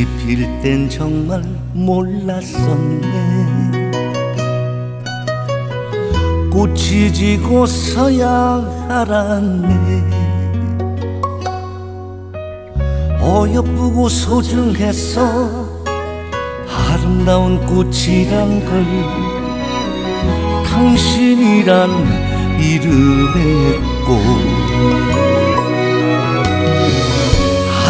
꽃이 필 땐 정말 몰랐었네. 꽃이 지고서야 알았네. 어여쁘고 소중해서 아름다운 꽃이란 걸 당신이란 이름의 꽃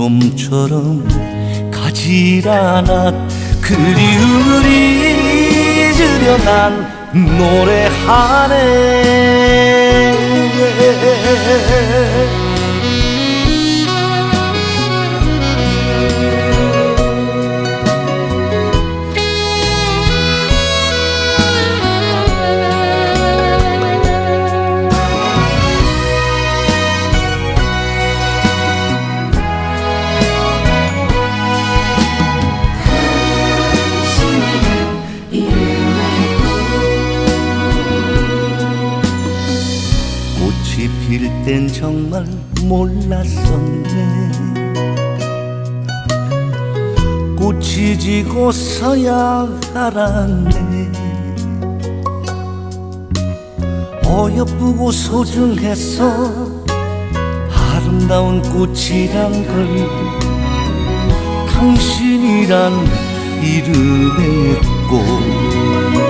좀처럼 가질 않아. 그리움을 잊으려 난 노래하네 정말 몰랐었네. 꽃이 지고서야 알았네. 어여쁘고 소중해서 아름다운 꽃이란 걸 당신이란 이름의 꽃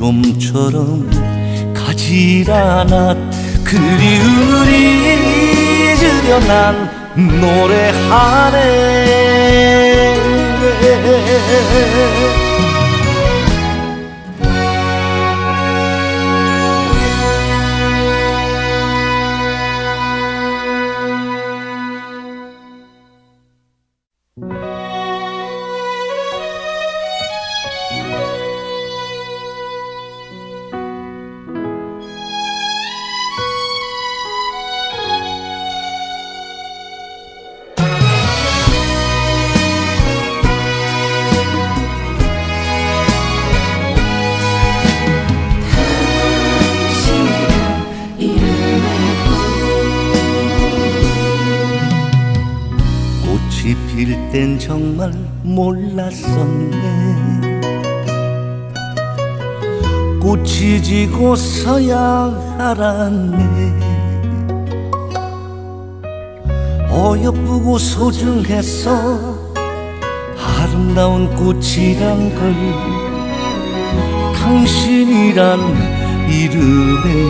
좀처럼 가질 않아. 그리움을 잊으려 난 노래하네 꽃이 필 땐 정말 몰랐었네. 꽃이 지고서야 알았네. 어여쁘고 소중해서 아름다운 꽃이란 걸 당신이란 이름의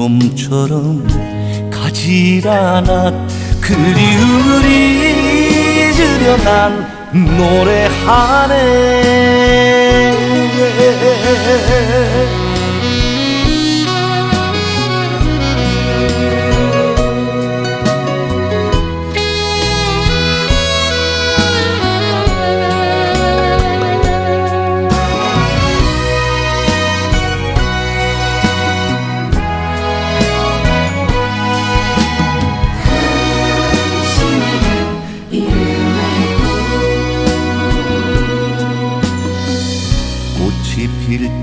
좀처럼 가지 않아 그리움을 잊으려 난 노래하네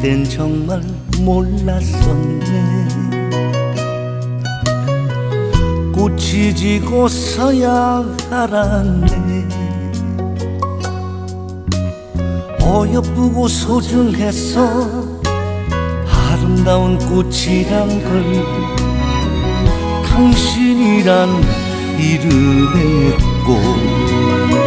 필땐 정말 몰랐었네. 꽃이 지고서야 알았네. 어여쁘고 소중해서 아름다운 꽃이란 걸 당신이란 이름의 꽃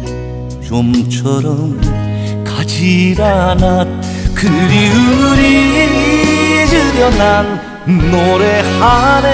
좀처럼 가질 않아 그리움을 잊으려 난 노래하네